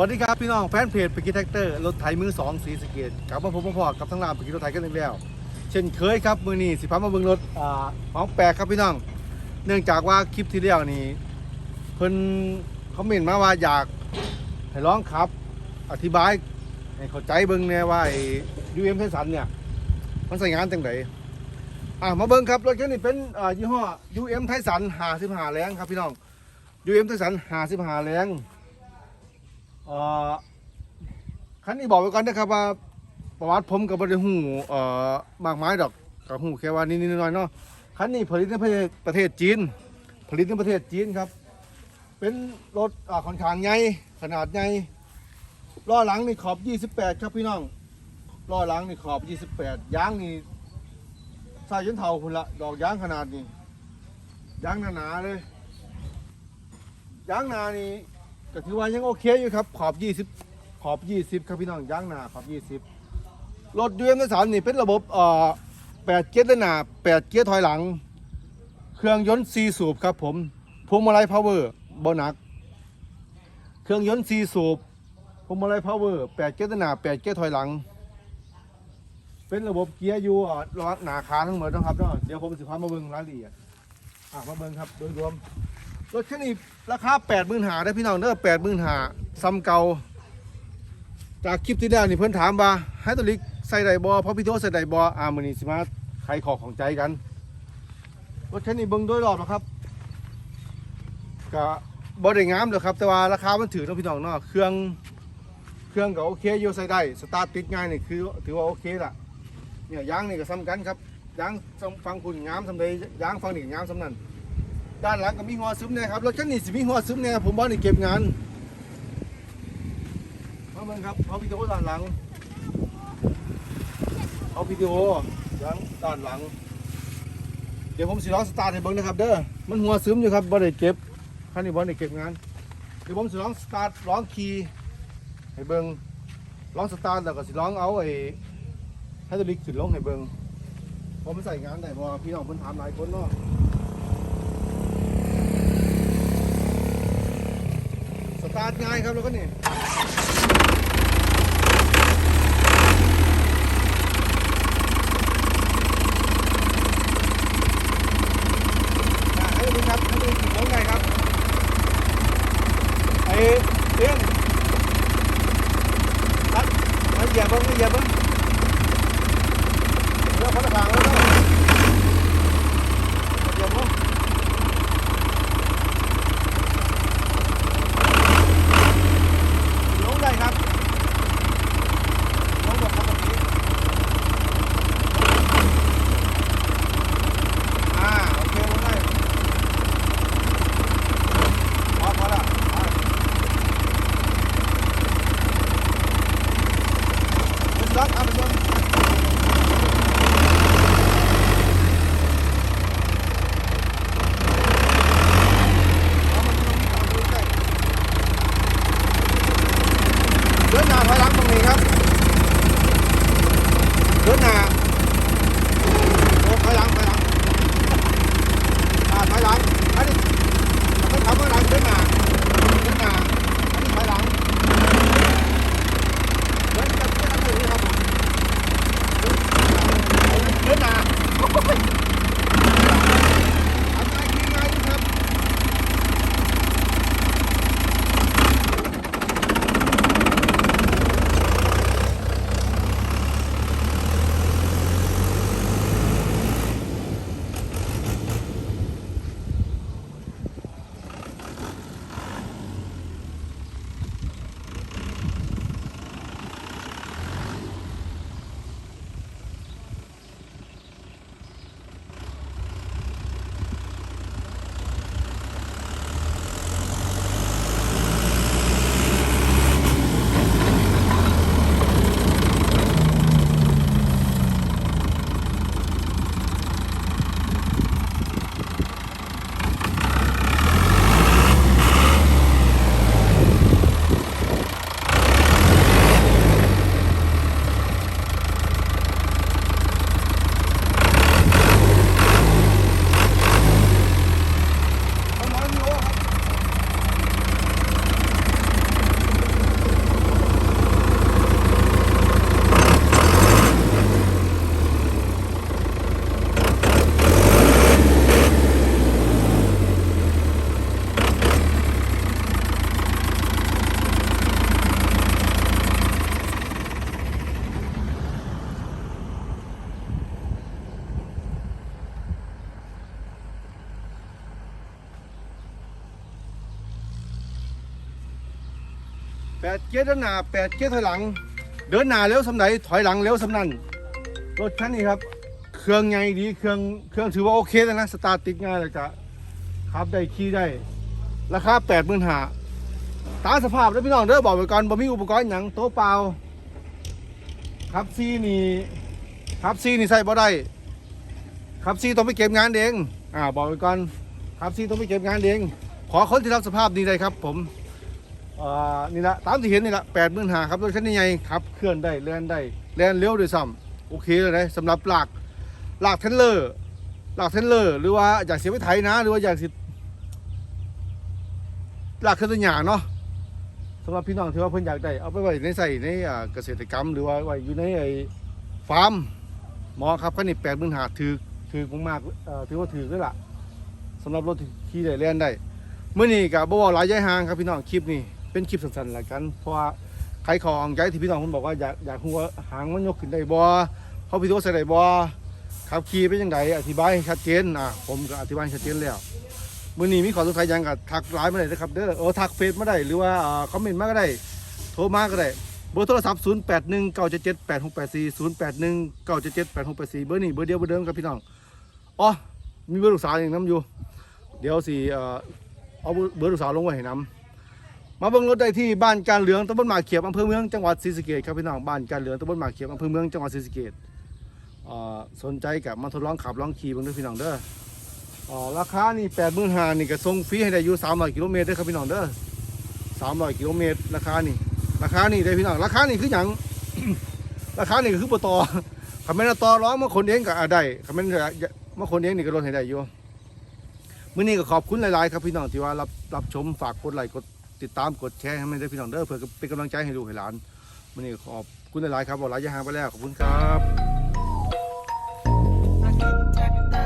วัสดีครับพี่น้องแฟนเพจปิกิแท็กเตอร์รถไถมือสองสีสเกตกลับมาพบพ่อๆกับทั้งรานปกิรถไถกันอีกแล้ว เช่นเคยครับมือนี้สิพามาเบิ่งรถอ่าของแปลกครับพี่น้อง เนื่องจากว่าคลิปที่แล้วนี่เพิ่นคอมเมนมาว่าอยากให้ร้องครับ อธิบายให้เข้าใจเบิ่งแน่ว่าไอ้ยูเอ็มไทสันเนี่ยมันใส่งานจังไดอะมาเบิ่งครับรถคันนี้เป็นอ่ายี่ห้อ UM ไทสัน55แรงครับพี่น้อง UM ไทสัน55แรง เอ่อคันนี้บอกไว้ก่อนนะครับว่าประวัติผมกับบริหูเอ่อมากมายดอกกับหูแค่ว่านิดๆหน่อยๆเนาะคันนี้ผลิตในประเทศประเทศจีน ผลิตในประเทศจีนครับ เป็นรถอ่าค่อนข้างใหญ่ขนาดใหญ่ล้อหลังนี่ขอบ 28 ครับพี่น้องล้อหลังนี่ขอบ 28ยางนี่ใส่จนเท่าคุณละดอกยางขนาดนี้ยางหนาๆเลยยางหนานี่ ก็ถือว่ายังโอเคอยู่ครับ ขอบ 20 ขอบ 20 ครับพี่น้องย่างหนาขอบ 20 รถยูเอ็มสามนี่เป็นระบบเอ่อ8เกียร์ด้านหน้า8เกียร์ถอยหลัง เครื่องยนต์ 4 สูบครับผมพวงมาลัยพาวเวอร์บ่หนัก เครื่องยนต์ 4 สูบพวงมาลัยพาวเวอร์8เกียร์ด้านหน้า8เกียร์ถอยหลัง เป็นระบบเกียร์ยูอะล้อหนาคาทั้งหมดนะครับเนาะเดี๋ยวผมสิพามาเบิ่งรายละเอียดอะมาเบิ่งครับโดยรวม รถคันนี้ราคา8 0 0 0 0หาได้พี่น้องเด้อ8 0 0 0 0หาซ้ำเก่า จากคลิปที่แล้วนี่เพิ่อนถามว่าไฮดรอลิกใส่ไดบอเพราะพี่โทใส่ไดบออามื้อนี้สิมาไขขอของใจกันรถคันนี้เบิ่งโดยรอบนะครับก็บ่ได้งามเลยครับ แต่ว่าราคามันถือเนาะพี่น้องเนาะเครื่องเครื่องก็โอเคอยู่ใส่ได้สตาร์ทติดง่ายนี่คือถือว่าโอเคละเนี่ยยางนี่ก็ซ้ำกันครับยางฟังคุณงามสำใดยางฟังนี่งามสำนั้น ด้านหลังก็มีหัวซึมเนี่ยครับรถคันนี้สิมีหัวซึมเนี่ยผมบอกนี่เก็บงานมาเบิ่งครับเอาวิดีโอด้านหลังเอาวิดีโอด้านด้านหลัง เดี๋ยวผมสิลองสตาร์ทให้เบิ่งนะครับเด้อมันหัวซึมอยู่ครับบ่ได้เก็บคันนี้บ่ได้เก็บงานเดี๋ยวผมสิลองสตาร์ทลองขี่ให้เบิ่งลองสตาร์ทแล้วก็สิลองเอาไอ้ไฮดรอลิกขึ้นลงให้เบิ่งผมใส่งานได้เพราะว่พี่น้องเพิ่นถามหลายคนเนาะ ตาร์ทง่ายครับแล้วก็นี่อะให้ดูครับให้ดูของไงครับไอ้เรื่องตัดมาเหยียบบ้างเหยียบบ้างเรื่องพัฒนาแล้วเนาะเหยียบบ้าง ลงได้ครับลงแบบปกติอ่า โอเคลงได้พอพอละไป เป็ ดเกียร์เดินหน้าแปดเกียร์ถอยหลัง เดินหน้าเร็วสำไหนถอยหลังเร็วสำนั่นรถคันนี้ครับ เครื่องไงดีเครื่องเครื่องถือว่าโอเคแล้วนะสตาร์ทติดง่ายเลยจ้ะขับได้ขี่ได้ ราคาแปดหมื่นหาตามสภาพแล้วพี่น้องเด้อบอกไว้ก่อนบ่มีอุปกรณ์หยังโต๊ะเปล่าครับซีนี่ครับซีนี่ใส่บ่ได้ครับซีต้องไปเก็บงานเองอ่าบอกไว้ก่อนครับซีต้องไปเก็บงานเองขอคนที่รับสภาพนี้เลยครับผม อ่อนี่ละตามที่เห็นนี่ละแปดหมื่นหาครับรถคันนี้ใหญ่ครับเคลื่อนได้แล่นได้แล่นเร็วด้วยซ้ำโอเคเลยนะสำหรับหลักหลักเทนเลอร์หลักเทนเลอร์หรือว่าอยากเสียไปไถนะ หรือว่าอยากสิหลักคือตัวอย่างเนาะสำหรับพี่น้องที่ว่าเพิ่นอยากได้เอาไปไว้ในใส่ในอ่เกษตรกรรม หรือว่าไว้อยู่ในไอ้ฟาร์มหมอครับคันนี้แปดหมื่นหาถือถือมากๆถือว่าถือด้วยล่ะสำหรับรถที่ขี่ได้เล่นได้เมื่อนี้กับบ่เว้าหลายย้ายหางครับพี่น้องคลิปนี้ เป็นคลิปสั้นๆละกัน เพราะว่าใครของย้ายที่พี่น้องเพิ่นบอกว่าอยากอยากรู้ว่าหางมันยกขึ้นได้บ่เขาพี่ตัวใส่ได้บ่ขับขี่เป็นยังไงอธิบายให้ชัดเจนอะผมก็อธิบายชัดเจนแล้วมื่อนี้มีขอสงสัยยังกับทักไลน์มาได้นะครับเด้อเออทักเฟซมาได้หรือว่าอ่าคอมเมนต์มาก็ได้ โทรมาก็ได้เบอร์โทรศัพท์ 0 8 1 9 7 7 8 6 8 4 0 8 1 9 7 7 8 6 8 4 เบอร์นี้เบอร์เดียวเบอร์เดิมครับพี่น้องอ๋อมีเบอร์ลูกสาวอย่างน้ำอยู่ เดี๋ยวสิเออเอาเบอร์ลูกสาวลงไว้ให้น้ำ มาเบิ่งรถได้ที่บ้านการเหลืองตำบลหมากเขียบอำเภอเมืองจังหวัดศรีสะเกษครับพี่น้องบ้านการเหลืองตำบลหมากเขียบอำเภอเมืองจังหวัดศรีสะเกษสนใจกับมาทดลองขับลองขี่บ้างด้วยพี่น้องเด้ออราคานี่แปดหมื่นห้านี่ก็ส่งฟรีให้ได้อยู่สามร้อยกิโลเมตรเด้อครับพี่น้องเด้อสามร้อยกิโลเมตรราคานี่ราคานี่ได้พี่น้องราคานี่คืออย่างราคานี่คือปตอคำแม่นตอร้องมาคนเองก็ได้คำแม่นมาคนเองนี่ก็ลดให้ได้อยู่มื้อนี้ก็ขอบคุณหลายๆ ครับพี่น้องที่ว่ารับรับชมฝากกดไลค์กด ติดตามกดแชร์ให้มันได้พี่น้องเด้อเพื่อเป็นกำลังใจให้ลูกให้หลานวันนี้ขอบคุณหลายๆครับบอกหลายอย่างไปแล้วขอบคุณครับประกิดแท็กเตอ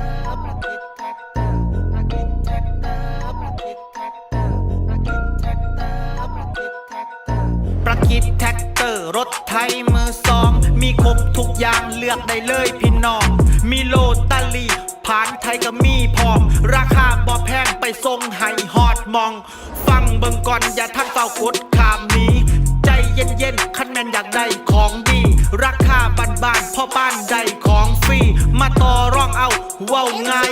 รถไทยมือสอง มีครบทุกอย่างเลือกได้เลยพี่น้อง มีโลตาลีผ่านไทยก็มีพร้อม ราคาบ่แพงไปส่งให้ฮอดมอง ฟังเบิ่งก่อนอย่าทักเฝ้ากดขามนี้ ใจเย็นๆคันแมนอยากได้ของดี ราคาบ้านๆพ่อบ้านได้ของฟรี มาต่อรองเอาเว้าง่ายอีหลีเงิ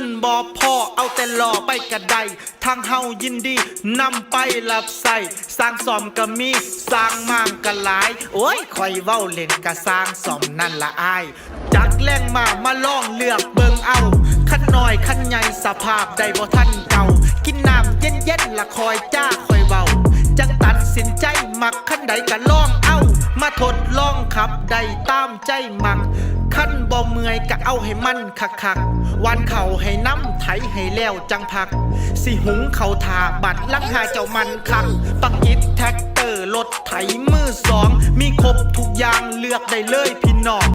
นบ่พ่อเอาแต่หล่อไปกระไดทางเฮายินดีนำไปรับใส่สร้างซ่อมก็มีสร้างมางก็หลาย โอ้ยคอยเว้าเล่นกะสร้างซ่อมนั่นละอาย จักแรงมามาลองเลือกเบิ่งเอาขั้นน้อยขั้นใหญ่สภาพใดบ่ท่านเก่า กินน้ำเย็นๆละคอยจ้าคอยเว้า สินใจมักขั้นใดก็ลองเอามาทดลองขับได้ตามใจมักขั้นบ่เมื่อยก็เอาให้มันคักๆวันเข่าให้น้ำไถให้แล้วจังพัก สิหุงเข่าทาบัดลังหาเจ้ามันคักปักกิดแท็กเตอร์รถไถมือสอง มีครบทุกอย่างเลือกได้เลยพี่น้อง